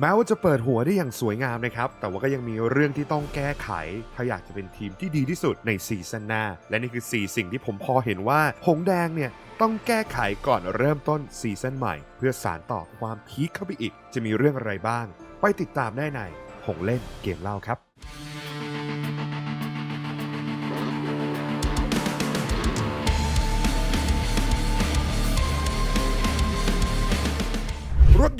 แม้ว่าจะเปิดหัวได้อย่างสวยงามนะครับ แต่ว่าก็ยังมีเรื่องที่ต้องแก้ไข ถ้าอยากจะเป็นทีมที่ดีที่สุดในซีซั่นหน้า และนี่คือ 4 สิ่งที่ผมพอเห็นว่า หงแดงเนี่ยต้องแก้ไขก่อนเริ่มต้นซีซั่นใหม่ เพื่อสารต่อความพีคเข้าไปอีก จะมีเรื่องอะไรบ้าง ไปติดตามได้ในหงเล่นเกมเล่าครับ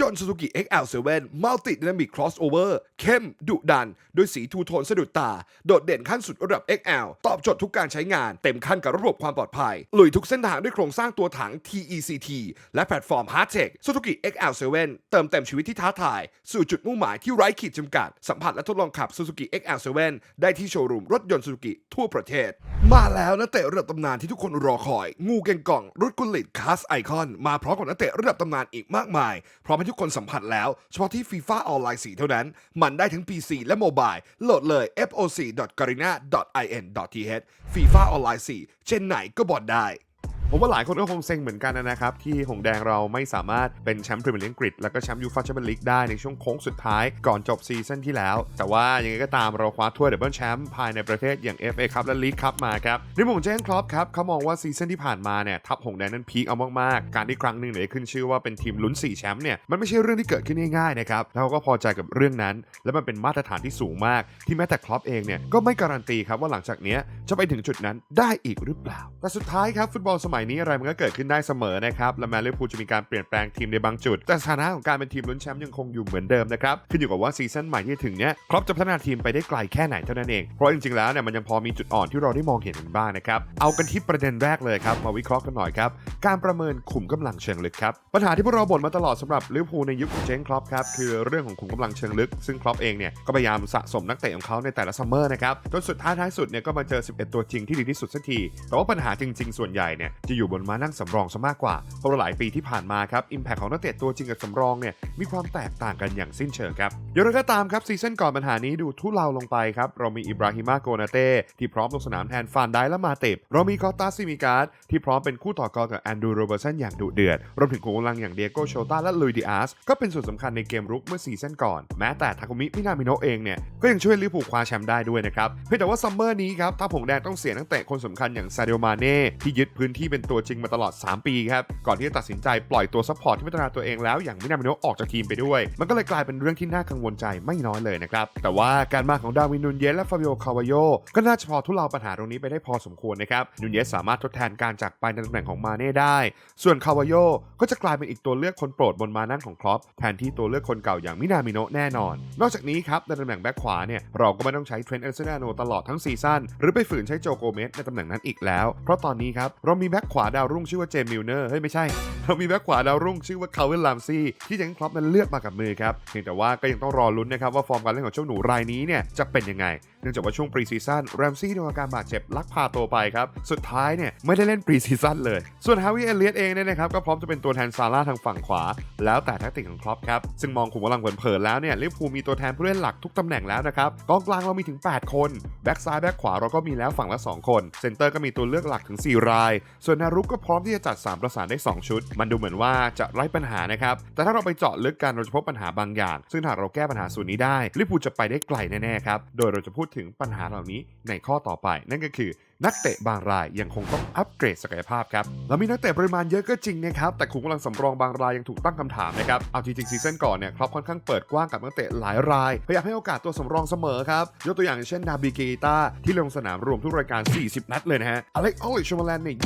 ยนต์ Suzuki XL7 Multi Dynamic Crossover เข้ม ดุดัน ด้วยสีทูโทนสะดุดตา โดดเด่นขั้นสุดระดับ XL ตอบโจทย์ทุกการใช้งาน เต็มขั้นกับระบบความปลอดภัย ลุยทุกเส้นทางด้วยโครงสร้างตัวถัง TECT และแพลตฟอร์ม Hardtech Suzuki XL7 เติมเต็มชีวิตที่ท้าทาย สู่จุดมุ่งหมายที่ไร้ขีดจำกัด สัมผัสและทดลองขับ Suzuki XL7 ได้ที่โชว์รูมรถยนต์ Suzuki ทั่วประเทศ มาแล้วนักเตะระดับตำนานที่ทุกคนรอคอย งูเก่งกล่องรุดกุลิตคาสไอคอนมาพร้อมกับนักเตะระดับตำนานอีกมากมายพร้อมให้ทุกคนสัมผัสแล้ว เฉพาะที่ FIFA ออนไลน์4เท่านั้น มันได้ทั้ง PC และโมบายโหลดเลย foc.garena.in.th FIFA ออนไลน์4เช่นไหนก็บอดได้ ผมว่าหลายคนก็คงเซ็งเหมือนกันนะครับ ที่หงแดงเราไม่สามารถเป็นแชมป์พรีเมียร์ลีกอังกฤษแล้วก็แชมป์ยูฟ่าแชมเปี้ยนลีกได้ในช่วงโค้งสุดท้ายก่อนจบซีซั่นที่แล้ว แต่ว่ายังไงก็ตามเราคว้าถ้วยดับเบิลแชมป์ภายในประเทศอย่าง FA คัพและลีกคัพมาครับในมุมของเจนครอปครับเขามองว่าซีซั่นที่ผ่านมาเนี่ยทัพหงแดงนั้นพีคเอามากๆ การที่ครั้งหนึ่งเนี่ยขึ้นชื่อว่าเป็นทีมลุ้น4แชมป์เนี่ยมันไม่ใช่เรื่องที่เกิดขึ้นง่ายๆนะครับแล้วก็พอใจกับเรื่องนั้น และมันเป็นมาตรฐานที่สูงมาก ที่แม้แต่ครอปเองเนี่ยก็ไม่การันตีครับว่าหลังจากเนี้ยจะไปถึงจุดนั้นได้อีกหรือเปล่าแต่สุดท้ายครับฟุตบอลสมัยนี้อะไรมันก็เกิดขึ้นได้เสมอนะครับ และแม้ลิเวอร์พูลจะมีการเปลี่ยนแปลงทีมในบางจุด แต่สถานะของการเป็นทีมลุ้นแชมป์ยังคงอยู่เหมือนเดิมนะครับขึ้นอยู่กับว่าซีซั่นใหม่ที่ถึงเนี้ยครอปจะพัฒนาทีมไปได้ไกลแค่ไหนเท่านั้นเอง เพราะจริงๆแล้วเนี่ยมันยังพอมีจุดอ่อนที่เราได้มองเห็นกันบ้างนะครับเอากันที่ประเด็นแรกเลยครับมาวิเคราะห์กันหน่อยครับการประเมินขุมกำลังเชิงลึกครับปัญหาที่พวกเราบ่นมาตลอดสำหรับลิเวอร์พูลในยุคของเจนครอปครับคือเรื่องของขุมกำลังเชิงลึก ซึ่งครอปเองเนี่ยก็พยายามสะสมนักเตะของเขาในแต่ละซัมเมอร์นะครับจนสุดท้ายท้ายสุดเนี่ยก็มาเจอ 11 ตัวจริงที่ดีที่สุดสักทีแต่ว่าปัญหาจริง ๆ ส่วนใหญ่เนี่ยจะอยู่บนมานั่งสำรองซะมากกว่า เพราะหลายปีที่ผ่านมาครับอิมแพคของนักเตะตัวจริงกับสำรองเนี่ยมีความแตกต่างกันอย่างสิ้นเชิงครับอย่างไรก็ตามครับซีซั่นก่อนปัญหานี้ดูทุเลาลงไปครับเรามีอิบราฮิมาโกนาเต้ที่พร้อมลงสนามแทนฟานไดและมาเตปเรามีกอตาซิมิการ์ดที่พร้อมเป็นคู่ต่อกรกับแอนดูโรเบอร์สันอย่างดุเดือดรวมถึงขุมกำลังอย่างเดียโกโชตาและลุยดิอาสก็เป็นส่วนสำคัญในเกมรุกเมื่อซีซั่นก่อนแม้แต่ทาคุมิมินามิโนะเองเนี่ยก็ยังช่วยลิเวอร์พูลคว้าแชมป์ได้ด้วยนะครับเพียงแต่ว่าซัมเมอร์นี้ครับถ้าผงแดงต้องเสียนักเตะคนสำคัญอย่างซาเดโอมาเน่ที่ยึดพื้นที่เป็นตัวจริงมาตลอด 3 ปีครับ ก่อนที่จะตัดสินใจปล่อยตัวซัพพอร์ตที่พัฒนาตัวเองแล้วอย่างมินามิโนะออกจากทีมไปด้วย มันก็เลยกลายเป็นเรื่องที่น่ากังวลใจไม่น้อยเลยนะครับ แต่ว่าการมาของดาวินนูนเยสและฟาบิโอคาวาโยก็น่าจะพอทุเลาปัญหาตรงนี้ไปได้พอสมควรนะครับนูนเยสสามารถทดแทนการจากไปในตำแหน่งของมาเน่ได้ ส่วนคาวาโยก็จะกลายเป็นอีกตัวเลือกคนโปรดบนมานั่งของครอปแทนที่ตัวเลือกคนเก่าอย่างมินามิโนะแน่นอน นอกจากนี้ครับในตำแหน่งแบ็คขวาเนี่ยเราก็ไม่ต้องใช้เทรนต์เอลเซนาโนตลอดทั้งซีซั่นหรือไปฝืนใช้โจโกเมสในตำแหน่งนั้นอีกแล้ว เพราะตอนนี้ครับเรามีแบ็คขวาดาวรุ่งชื่อว่าเจมมิลเนอร์เฮ้ยไม่ใช่ เรามีแบ็คขวาดาวรุ่งชื่อว่าคาร์เวลลามซี่ที่ยังครอปนั้นเลือกมากับมือครับเพียงแต่ว่าก็ยังต้องรอลุ้นนะครับว่าฟอร์มการเล่นของเจ้าหนูรายนี้เนี่ยจะเป็นยังไง นื่องจากว่าช่วงปรีซีซั่นแรมซี่โดนอาการบาดเจ็บลักพาตัวไปครับ สุดท้ายเนี่ยไม่ได้เล่นปรีซีซั่นเลย ส่วนฮาวิเอเลียตเองเนี่ยนะครับก็พร้อมจะเป็นตัวแทนซาร่าทางฝั่งขวา แล้วแต่แทคติกของครอปครับ ซึ่งมองขุมกำลังเผินๆแล้วเนี่ยลิเวอร์พูลมีตัวแทนผู้เล่นหลักทุกตำแหน่งแล้วนะครับกองกลางเรามีถึง 8 คนแบ็กซ้ายแบ็กขวาเราก็มีแล้วฝั่งละ 2 คนเซนเตอร์ก็มีตัวเลือกหลักถึง 4 ราย ส่วนนารุกก็พร้อมที่จะจัด 3 ประสานได้ 2 ชุด มันดูเหมือนว่าจะไร้ปัญหานะครับแต่ถ้าเราไปเจาะลึกกันเราจะพบปัญหาบางอย่าง ซึ่งถ้าเราแก้ปัญหาส่วนนี้ได้ลิเวอร์พูลจะไปได้ไกลแน่ๆครับโดยเราจะพูดถึงปัญหาเหล่านี้ในข้อต่อไป นั่นก็คือนักเตะบางรายยังคงต้องอัปเกรดศักยภาพครับเรามีนักเตะปริมาณเยอะก็จริงนะครับแต่ขุมกำลังสำรองบางรายยังถูกตั้งคำถามนะครับเอาจริงๆซีซั่นก่อนเนี่ยครอปค่อนข้างเปิดกว้างกับนักเตะหลายรายพยายามให้โอกาสตัวสำรองเสมอครับยกตัวอย่างเช่นนาบิเกตาที่ลงสนามรวมทุกรายการ 40 นัดเลยนะฮะอเล็กออลิชมาแลนเนี่ย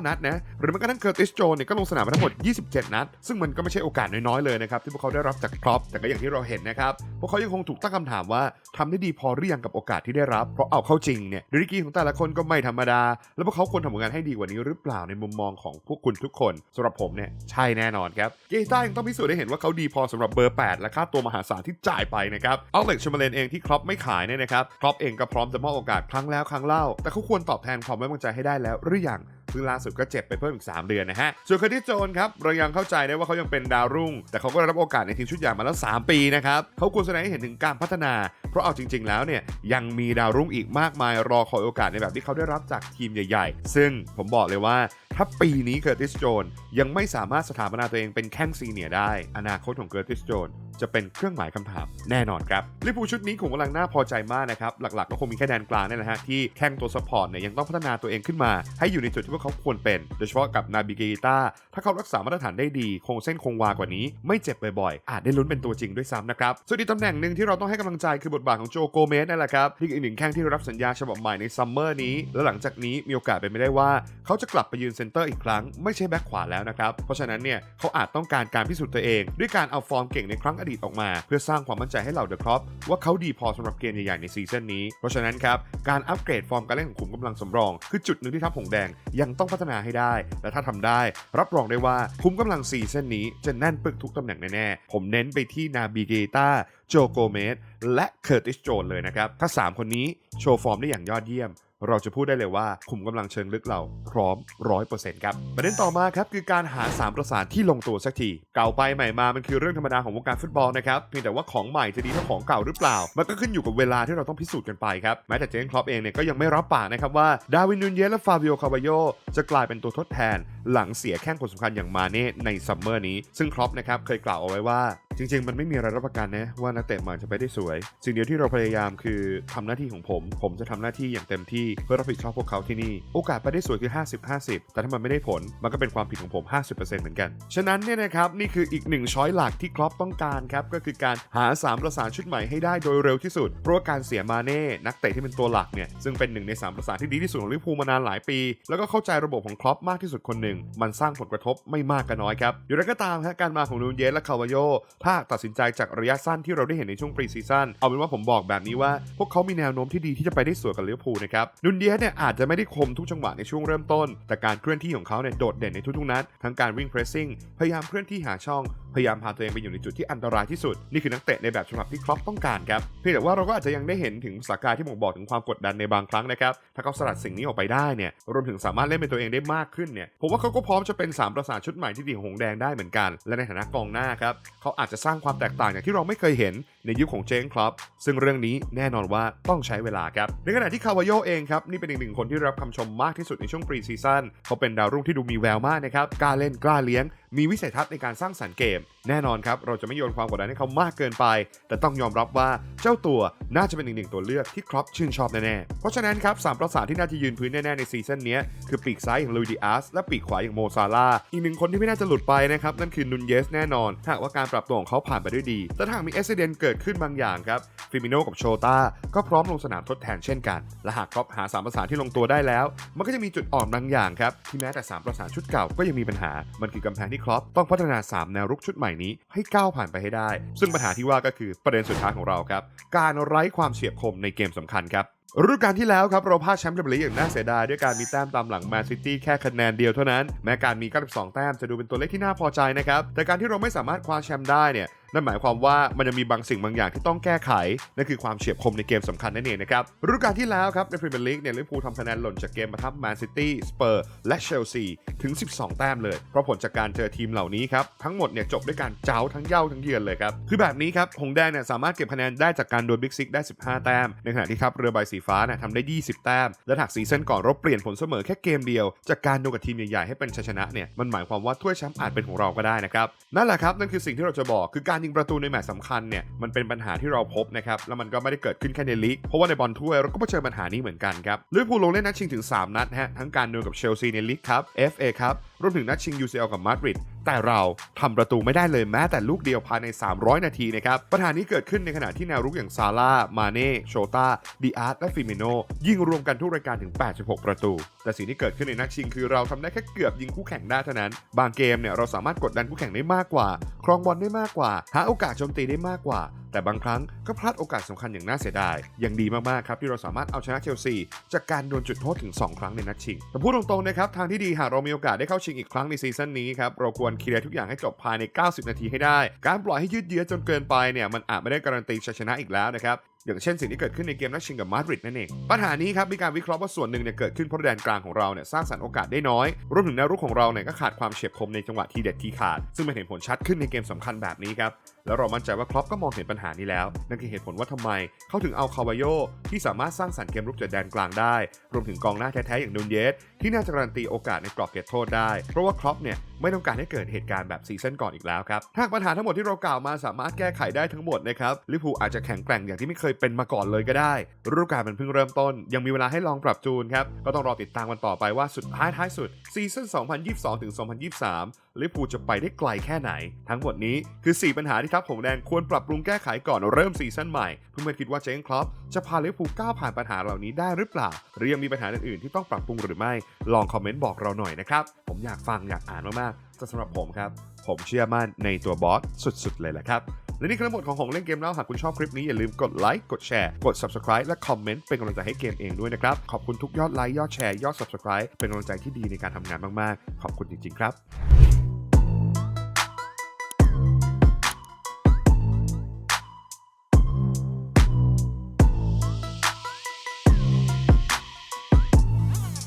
29 นัดนะหรือแม้กระทั่งเคอร์ติสโจนเนี่ยก็ลงสนามมาทั้งหมด 27 นัด ซึ่งมันก็ไม่ใช่โอกาสน้อยๆเลยนะครับที่พวกเขาได้รับจากครอปแต่ก็อย่างที่เราเห็นนะครับพวกเขายังคงถูกตั้งคำถามว่าทำได้ดีพอหรือยังกับโอกาสที่ได้รับเพราะเอาเข้าจริงเนี่ยดีกรีของแต่ละคนก็ไม่ธรรมดา แล้วพวกเขาควรทำผลงานให้ดีกว่านี้หรือเปล่าในมุมมองของพวกคุณทุกคนสำหรับผมเนี่ยใช่แน่นอนครับเกต้ายังต้องพิสูจน์ได้เห็นว่าเขาดีพอสำหรับเบอร์ 8 และค่าตัวมหาศาลที่จ่ายไปนะครับเอาเล็กชมเลนเองที่ครอปไม่ขายเนี่ยนะครับครอปเองก็พร้อมจะมอบโอกาสครั้งแล้วครั้งเล่า แต่เขาควรตอบแทนความไว้วางใจให้ได้แล้วหรือยัง ซึ่งล่าสุดก็เจ็บไปเพิ่มอีก 3 เดือนนะฮะ ส่วนคดีโจนครับเรายังเข้าใจได้ว่าเขายังเป็นดาวรุ่ง แต่เขาก็ได้รับโอกาสในทีมชุดใหญ่มาแล้ว 3 ปีนะครับเขาควรแสดงให้เห็นถึงการพัฒนา เพราะเอาจริง ๆ แล้วเนี่ยยังมีดาวรุ่งอีกมากมายรอคอยโอกาสในแบบที่เขาได้รับจากทีมใหญ่ ๆ ซึ่งผมบอกเลยว่า ถ้าปีนี้เคอร์ติสโจนยังไม่สามารถสถาปนาตัวเองเป็นแข้งซีเนียได้ อนาคตของเคอร์ติสโจนจะเป็นเครื่องหมายคำถามแน่นอนครับลิเวอร์พูชุดนี้ผมกำลังน่าพอใจมากนะครับ หลักๆก็คงมีแค่แดนกลางนี่แหละฮะที่แข้งตัวซัพพอร์ตเนี่ยยังต้องพัฒนาตัวเองขึ้นมา ให้อยู่ในจุดที่พวกเขาควรเป็น โดยเฉพาะกับนาบิเกต้าถ้าเขารักษามาตรฐานได้ดี คงเส้นคงวากว่านี้ ไม่เจ็บบ่อยๆ อาจได้ลุ้นเป็นตัวจริงด้วยซ้ำนะครับส่วนอีกตำแหน่งหนึ่งที่เราต้องให้กำลังใจคือบทบาทของโจโกเมสนั่นแหละครับที่อีกหนึ่งแข้งที่รับสัญญาฉบับใหม่ในซัมเมอร์นี้และหลังจากนี้มีโอกาสเป็นไปได้ว่าเขาจะกลับไปยืนเซนเตอร์อีกครั้งไม่ใช่แบ็คขวาแล้วนะครับ เพราะฉะนั้นเนี่ยเขาอาจต้องการการพิสูจน์ตัวเอง ด้วยการเอาฟอร์มเก่งในครั้งอดีตออกมา เพื่อสร้างความมั่นใจให้เหล่าเดอะครอปว่าเขาดีพอสำหรับเกมใหญ่ๆในซีซั่นนี้ เพราะฉะนั้นครับการอัปเกรดฟอร์มการเล่นของขุมกำลังสำรอง คือจุดหนึ่งที่ทัพหงแดงยังต้องพัฒนาให้ได้ และถ้าทำได้ รับรองได้ว่าขุมกำลังซีซั่นนี้จะแน่นปึกทุกตำแหน่งแน่ๆผมเน้นไปที่นาบิเกต้าโจโกเมสและเคอร์ติสโจนเลยนะครับถ้าสามคนนี้โชว์ฟอร์มได้อย่างยอดเยี่ยม เราจะพูดได้เลยว่าขุมกำลังเชิงลึกเราพร้อมร้อยเปอร์เซ็นต์ครับประเด็นต่อมาครับคือการหา3ประสานที่ลงตัวสักที เก่าไปใหม่มามันคือเรื่องธรรมดาของวงการฟุตบอลนะครับเพียงแต่ว่าของใหม่จะดีเท่าของเก่าหรือเปล่า มันก็ขึ้นอยู่กับเวลาที่เราต้องพิสูจน์กันไปครับแม้แต่เจนคลอปเองเนี่ยก็ยังไม่รับปากนะครับว่าดาวินนูนเยสและฟาบิโอคาบาโยจะกลายเป็นตัวทดแทนหลังเสียแข้งคนสำคัญอย่างมาเน่ในซัมเมอร์นี้ ซึ่งครอปนะครับเคยกล่าวเอาไว้ว่าจริงๆ มันไม่มีอะไรรับประกันนะว่านักเตะใหม่จะไปได้สวย สิ่งเดียวที่เราพยายามคือทำหน้าที่ของผม ผมจะทำหน้าที่อย่างเต็มที่เพื่อรับผิดชอบพวกเขาที่นี่ โอกาสไปได้สวยคือ 50-50 แต่ถ้ามันไม่ได้ผล มันก็เป็นความผิดของผม 50%เหมือนกัน ฉะนั้นเนี่ยนะครับนี่คืออีกหนึ่งช้อยหลักที่ครอปต้องการครับ ก็คือการหา 3 ประสานชุดใหม่ให้ได้โดยเร็วที่สุด เพราะการเสียมาเน่นักเตะที่เป็นตัวหลักเนี่ยซึ่งเป็นหนึ่งใน 3 ประสานที่ดีที่สุดของลิเวอร์พูลมานานหลายปี แล้วก็เข้าใจระบบของครอปมากที่สุดคนหนึ่งมันสร้างผลกระทบไม่มากก็น้อยครับอย่างไรก็ตามฮะการมาของนูนเยสและคาวาโยถ้าตัดสินใจจากระยะสั้นที่เราได้เห็นในช่วงปรีซีซั่นเอาเป็นว่าผมบอกแบบนี้ว่า พวกเขามีแนวโน้มที่ดีที่จะไปได้สวยกับลิเวอร์พูลนะครับนูนเยสเนี่ยอาจจะไม่ได้คมทุกจังหวะในช่วงเริ่มต้น แต่การเคลื่อนที่ของเขาเนี่ยโดดเด่นในทุกๆนัดทั้งการวิ่งเพรสซิ่งพยายามเคลื่อนที่หาช่องพยายามพาตัวเองไปอยู่ในจุดที่อันตรายที่สุด นี่คือนักเตะในแบบฉบับที่ครอปต้องการครับเพียงแต่ว่าเราก็อาจจะยังได้เห็นถึงสาการที่ผมบอกถึงความกดดันในบางครั้งนะครับถ้าเขาสลัดสิ่งนี้ออกไปได้เนี่ยรวมถึงสามารถเล่นเป็นตัวเองได้มากขึ้นเนี่ยผมว่าเขาก็พร้อมจะเป็นสามประสานชุดใหม่ที่ดีของหงแดงได้เหมือนกัน และในฐานะกองหน้าครับเขาอาจจะสร้างความแตกต่างอย่างที่เราไม่เคยเห็นในยุคของเจงครับซึ่งเรื่องนี้แน่นอนว่าต้องใช้เวลาครับ ในขณะที่คาวาโยเองครับนี่เป็นอีกหนึ่งคนที่รับคำชมมากที่สุดในช่วงปรีซีซั่นเขาเป็นดาวรุ่งที่ดูมีแววมากนะครับกล้าเล่นกล้าเลี้ยง มีวิสัยทัศน์ในการสร้างสรรค์เกม แน่นอนครับ เราจะไม่โยนความกดดันให้เขามากเกินไป แต่ต้องยอมรับว่าเจ้าตัวน่าจะเป็นอีกหนึ่งตัวเลือกที่ครอปชื่นชอบแน่ๆ เพราะฉะนั้นครับสามประสานที่น่าจะยืนพื้นแน่ๆในซีซั่นนี้คือปีกซ้ายอย่างลุยดิอาสและปีกขวาอย่างโมซาลาอีกหนึ่งคนที่ไม่น่าจะหลุดไปนะครับนั่นคือนุนเยสแน่นอนหากว่าการปรับตัวของเขาผ่านไปด้วยดี แต่ถ้าหากมีเอซิเดนเกิดขึ้นบางอย่างครับฟิมิโนกับโชตาก็พร้อมลงสนามทดแทนเช่นกัน และหากครอปหาสามประสานที่ลงตัวได้แล้ว มันก็จะมีจุดอ่อนบางอย่างครับที่แม้แต่สามประสานชุดเก่าก็ยังมีปัญหามันคือกำแพงที่ครอปต้องพัฒนา 3 แนวรุกชุดใหม่นี้ให้ก้าวผ่านไปให้ได้ ซึ่งปัญหาที่ว่าก็คือประเด็นสุดท้ายของเราครับ การไร้ความเฉียบคมในเกมสำคัญครับ ฤดูกาลที่แล้วครับเราพลาดแชมป์พรีเมียร์ลีกอย่างน่าเสียดายด้วยการมีแต้มตามหลังแมนซิตี้แค่คะแนนเดียวเท่านั้น แม้การมี 92 แต้มจะดูเป็นตัวเลขที่น่าพอใจนะครับ แต่การที่เราไม่สามารถคว้าแชมป์ได้เนี่ยนั่นหมายความว่ามันยังมีบางสิ่งบางอย่างที่ต้องแก้ไข นั่นคือความเฉียบคมในเกมสำคัญนั่นเองนะครับฤดูกาลที่แล้วครับในพรีเมียร์ลีกเนี่ยลิเวอร์พูลทำคะแนนหล่นจากเกมมาทับแมนซิตี้สเปอร์และเชลซีถึง 12 แต้มเลย เพราะผลจากการเจอทีมเหล่านี้ครับ ทั้งหมดเนี่ยจบด้วยการเจ้าทั้งเย่าทั้งเยือนเลยครับ คือแบบนี้ครับหงแดงเนี่ยสามารถเก็บคะแนนได้จากการดวลบิ๊กซิกได้ 15 แต้ม ในขณะที่ครับเรือใบสีฟ้าเนี่ยทำได้ 20 แต้ม และหากซีซั่นก่อนเราเปลี่ยนผลเสมอแค่เกมเดียว จากการดวลกับทีมใหญ่ๆให้เป็นชัยชนะเนี่ยมันหมายความว่าถ้วยแชมป์อาจเป็นของเราก็ได้นะครับนั่นแหละครับนั่นคือสิ่งที่เราจะบอกคือการยิงประตูในแมตช์สำคัญเนี่ยมันเป็นปัญหาที่เราพบนะครับแล้วมันก็ไม่ได้เกิดขึ้นแค่ในลีกเพราะว่าในบอลถ้วยเราก็เผชิญปัญหานี้เหมือนกันครับลิเวอร์พูลลงเล่นนัดชิงถึง 3 นัดฮะทั้งการดวลกับเชลซีในลีกครับ FA ครับ รวมถึงนัดชิง UCL กับมาดริดแต่เราทำประตูไม่ได้เลยแม้แต่ลูกเดียวภายใน 300 นาทีนะครับ ปัญหานี้เกิดขึ้นในขณะที่แนวรุกอย่างซาร่า มาเน่ โชตาดิอาร์ตและฟิมิโนยิงรวมกันทุกรายการถึง 86 ประตู แต่สิ่งที่เกิดขึ้นในนัดชิงคือเราทำได้แค่เกือบยิงคู่แข่งได้เท่านั้น บางเกมเนี่ยเราสามารถกดดันคู่แข่งได้มากกว่า ครองบอลได้มากกว่า หาโอกาสโจมตีได้มากกว่า แต่บางครั้งก็พลาดโอกาสสำคัญอย่างน่าเสียดาย ยังดีมากๆครับที่เราสามารถเอาชนะเชลซี จากการโดนจุดโทษถึง 2 ครั้งในนัดชิง แต่พูดตรงๆนะครับทางที่ดีหากเรามีโอกาสได้เข้าชิงอีกครั้งในซีซั่นนี้ครับเราควรเคลียร์ทุกอย่างให้จบภายใน 90 นาทีให้ได้ การปล่อยให้ยืดเยื้อจนเกินไปเนี่ยมันอาจไม่ได้การันตีชัยชนะอีกแล้วนะครับ อย่างเช่นสิ่งที่เกิดขึ้นในเกมนัดชิงกับมาดริดนั่นเอง ปัญหานี้ครับมีการวิเคราะห์ว่าส่วนหนึ่งเนี่ยเกิดขึ้นเพราะแดนกลางของเราเนี่ยสร้างสรรค์โอกาสได้น้อยรวมถึงแนวรุกของเราเนี่ยก็ขาดความเฉียบคมในจังหวะทีเด็ดทีขาด ซึ่งมันเห็นผลชัดขึ้นในเกมสำคัญแบบนี้ครับแล้วเรามั่นใจว่าครอปก็มองเห็นปัญหานี้แล้ว นั่นคือเหตุผลว่าทำไมเขาถึงเอาคาวาโยที่สามารถสร้างสรรค์เกมรุกจากแดนกลางได้ รวมถึงกองหน้าแท้ๆอย่างนูนเยสที่น่าจะการันตีโอกาสในกรอบเขตโทษได้ เพราะว่าครอปเนี่ยไม่ต้องการให้เกิดเหตุการณ์แบบซีซั่นก่อนอีกแล้วครับหากปัญหาทั้งหมดที่เรากล่าวมาสามารถแก้ไขได้ทั้งหมดนะครับลิเวอร์พูลอาจจะแข็งแกร่งอย่างที่ไม่เคยเป็นมาก่อนเลยก็ได้ฤดูกาลมันเพิ่งเริ่มต้น ยังมีเวลาให้ลองปรับจูนครับ ก็ต้องรอติดตามกันต่อไปว่าสุดท้ายท้ายสุดซีซั่น 2022 ถึง 2023ลิปูจะไปได้ไกลแค่ไหน ทั้งหมดนี้คือ 4 ปัญหาที่ทัพของแดงควรปรับปรุงแก้ไขก่อนเริ่มซีซั่นใหม่เพื่อไม่คิดว่าเจงครอปจะพาลิเวอร์พูก้าวผ่านปัญหาเหล่านี้ได้หรือเปล่า หรือยังมีปัญหาอื่นๆที่ต้องปรับปรุงหรือไม่ลองคอมเมนต์บอกเราหน่อยนะครับผมอยากฟังอยากอ่านมากๆแต่สำหรับผมครับผมเชื่อมั่นในตัวบอสสุดๆเลยแหละครับ และนี่คือทั้งหมดของของเล่นเกมแล้วหากคุณชอบคลิปนี้อย่าลืมกดไลค์กดแชร์กด subscribe และคอมเมนต์เป็นกำลังใจให้เกมเองด้วยนะครับขอบคุณทุกยอดไลค์ยอดแชร์ยอด subscribe เป็นกำลังใจที่ดีในการทำงานมากๆ ขอบคุณจริงๆครับ